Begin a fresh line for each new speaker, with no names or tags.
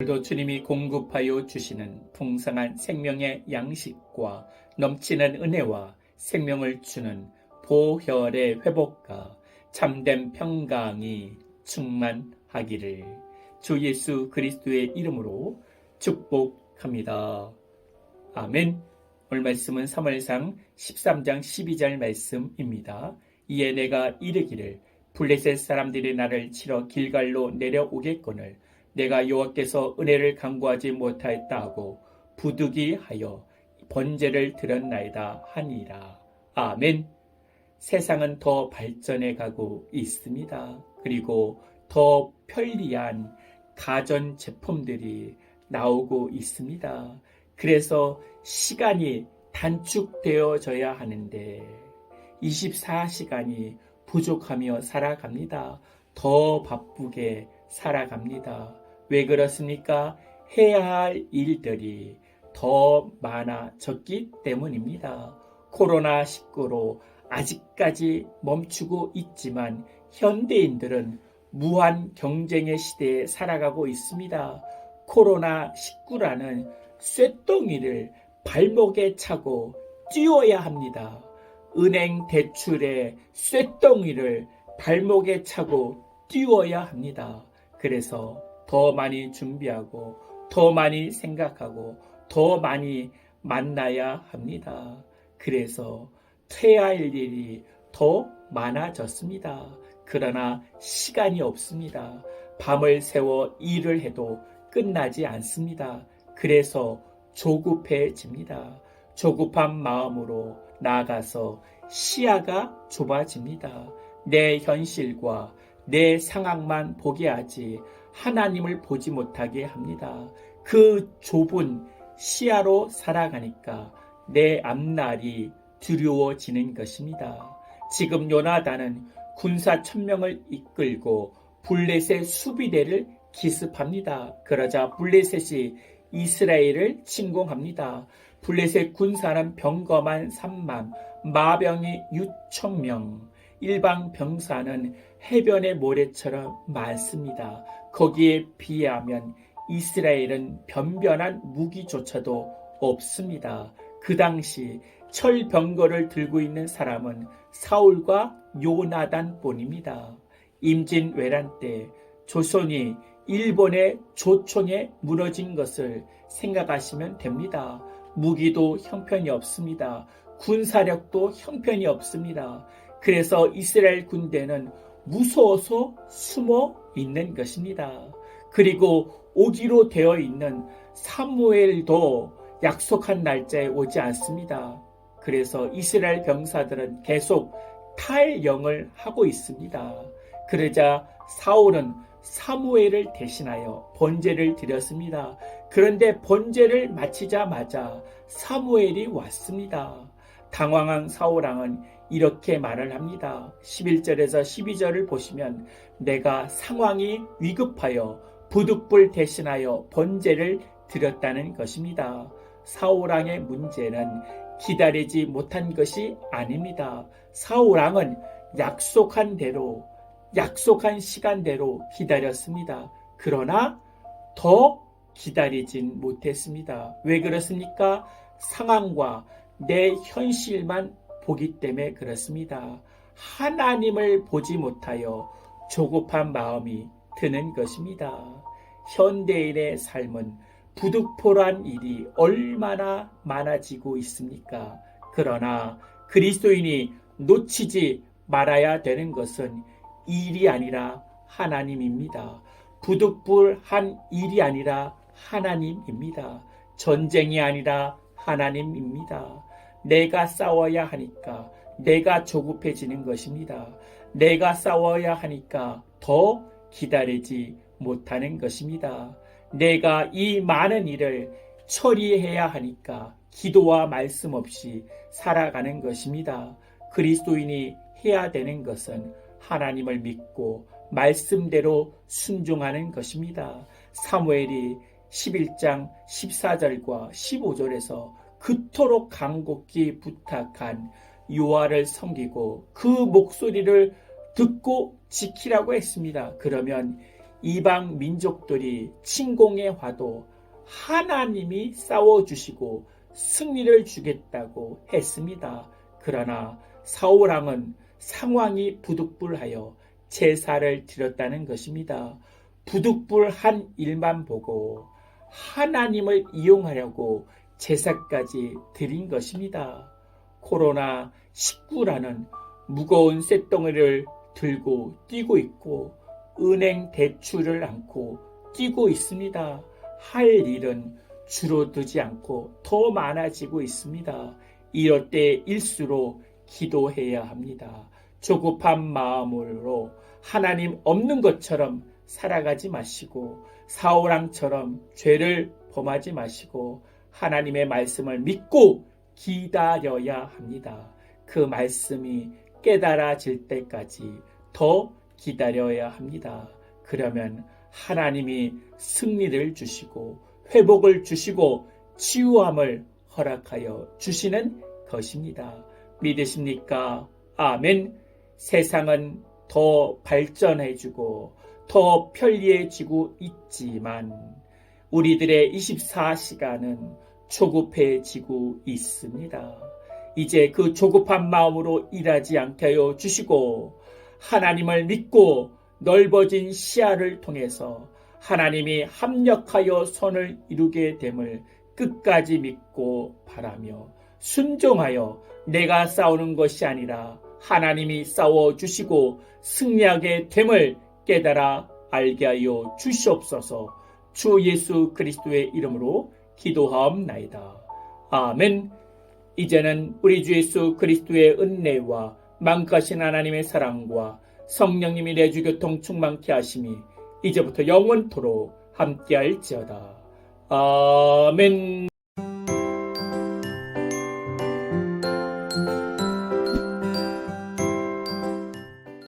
오늘도 주님이 공급하여 주시는 풍성한 생명의 양식과 넘치는 은혜와 생명을 주는 보혈의 회복과 참된 평강이 충만하기를 주 예수 그리스도의 이름으로 축복합니다. 아멘. 오늘 말씀은 3월상 13장 12절 말씀입니다. 이에 내가 이르기를 블레셋 사람들이 나를 치러 길갈로 내려오겠거늘 내가 여호와께서 은혜를 강구하지 못하였다 하고 부득이하여 번제를 드렸나이다 하니라. 아멘. 세상은 더 발전해 가고 있습니다. 그리고 더 편리한 가전 제품들이 나오고 있습니다. 그래서 시간이 단축되어져야 하는데 24시간이 부족하며 살아갑니다. 더 바쁘게 살아갑니다. 왜 그렇습니까? 해야 할 일들이 더 많아졌기 때문입니다. 코로나19로 아직까지 멈추고 있지만 현대인들은 무한 경쟁의 시대에 살아가고 있습니다. 코로나19라는 쇳덩이를 발목에 차고 뛰어야 합니다. 은행 대출에 쇳덩이를 발목에 차고 뛰어야 합니다. 그래서 더 많이 준비하고 더 많이 생각하고 더 많이 만나야 합니다. 그래서 해야 할 일이 더 많아졌습니다. 그러나 시간이 없습니다. 밤을 새워 일을 해도 끝나지 않습니다. 그래서 조급해집니다. 조급한 마음으로 나아가서 시야가 좁아집니다. 내 현실과 내 상황만 보게 하지 하나님을 보지 못하게 합니다. 그 좁은 시야로 살아가니까 내 앞날이 두려워지는 것입니다. 지금 요나단은 군사 천명을 이끌고 블레셋 수비대를 기습합니다. 그러자 블레셋이 이스라엘을 침공합니다. 블레셋 군사는 병거만 3만, 마병이 6천 명, 일방 병사는 해변의 모래처럼 많습니다. 거기에 비하면 이스라엘은 변변한 무기조차도 없습니다. 그 당시 철병거를 들고 있는 사람은 사울과 요나단뿐입니다. 임진왜란 때 조선이 일본의 조총에 무너진 것을 생각하시면 됩니다. 무기도 형편이 없습니다. 군사력도 형편이 없습니다. 그래서 이스라엘 군대는 무서워서 숨어 있는 것입니다. 그리고 오기로 되어 있는 사무엘도 약속한 날짜에 오지 않습니다. 그래서 이스라엘 병사들은 계속 탈영을 하고 있습니다. 그러자 사울은 사무엘을 대신하여 번제를 드렸습니다. 그런데 번제를 마치자마자 사무엘이 왔습니다. 당황한 사울왕은 이렇게 말을 합니다. 11절에서 12절을 보시면 내가 상황이 위급하여 부득불 대신하여 번제를 드렸다는 것입니다. 사울왕의 문제는 기다리지 못한 것이 아닙니다. 사울왕은 약속한 대로 약속한 시간대로 기다렸습니다. 그러나 더 기다리진 못했습니다. 왜 그렇습니까? 상황과 내 현실만 보기 때문에 그렇습니다. 하나님을 보지 못하여 조급한 마음이 드는 것입니다. 현대인의 삶은 부득포란 일이 얼마나 많아지고 있습니까? 그러나 그리스도인이 놓치지 말아야 되는 것은 일이 아니라 하나님입니다. 부득불한 일이 아니라 하나님입니다. 전쟁이 아니라 하나님입니다. 내가 싸워야 하니까 내가 조급해지는 것입니다. 내가 싸워야 하니까 더 기다리지 못하는 것입니다. 내가 이 많은 일을 처리해야 하니까 기도와 말씀 없이 살아가는 것입니다. 그리스도인이 해야 되는 것은 하나님을 믿고 말씀대로 순종하는 것입니다. 사무엘이 11장 14절과 15절에서 그토록 간곡히 부탁한 요하를 섬기고 그 목소리를 듣고 지키라고 했습니다. 그러면 이방 민족들이 침공해 와도 하나님이 싸워주시고 승리를 주겠다고 했습니다. 그러나 사울왕은 상황이 부득불하여 제사를 드렸다는 것입니다. 부득불한 일만 보고 하나님을 이용하려고 제사까지 드린 것입니다. 코로나 19라는 무거운 쇳덩이를 들고 뛰고 있고 은행 대출을 안고 뛰고 있습니다. 할 일은 줄어들지 않고 더 많아지고 있습니다. 이럴 때일수록 기도해야 합니다. 조급한 마음으로 하나님 없는 것처럼 살아가지 마시고 사오랑처럼 죄를 범하지 마시고 하나님의 말씀을 믿고 기다려야 합니다. 그 말씀이 깨달아질 때까지 더 기다려야 합니다. 그러면 하나님이 승리를 주시고 회복을 주시고 치유함을 허락하여 주시는 것입니다. 믿으십니까? 아멘. 세상은 더 발전해주고 더 편리해지고 있지만 우리들의 24시간은 조급해지고 있습니다. 이제 그 조급한 마음으로 일하지 않게 하여 주시고 하나님을 믿고 넓어진 시야를 통해서 하나님이 합력하여 선을 이루게 됨을 끝까지 믿고 바라며 순종하여 내가 싸우는 것이 아니라 하나님이 싸워 주시고 승리하게 됨을 깨달아 알게 하여 주시옵소서 주 예수 그리스도의 이름으로 기도하옵나이다. 아멘. 이제는 우리 주 예수 그리스도의 은혜와 만가신 하나님의 사랑과 성령님이 내주 교통 충만케 하심이 이제부터 영원토록 함께할지어다. 아멘.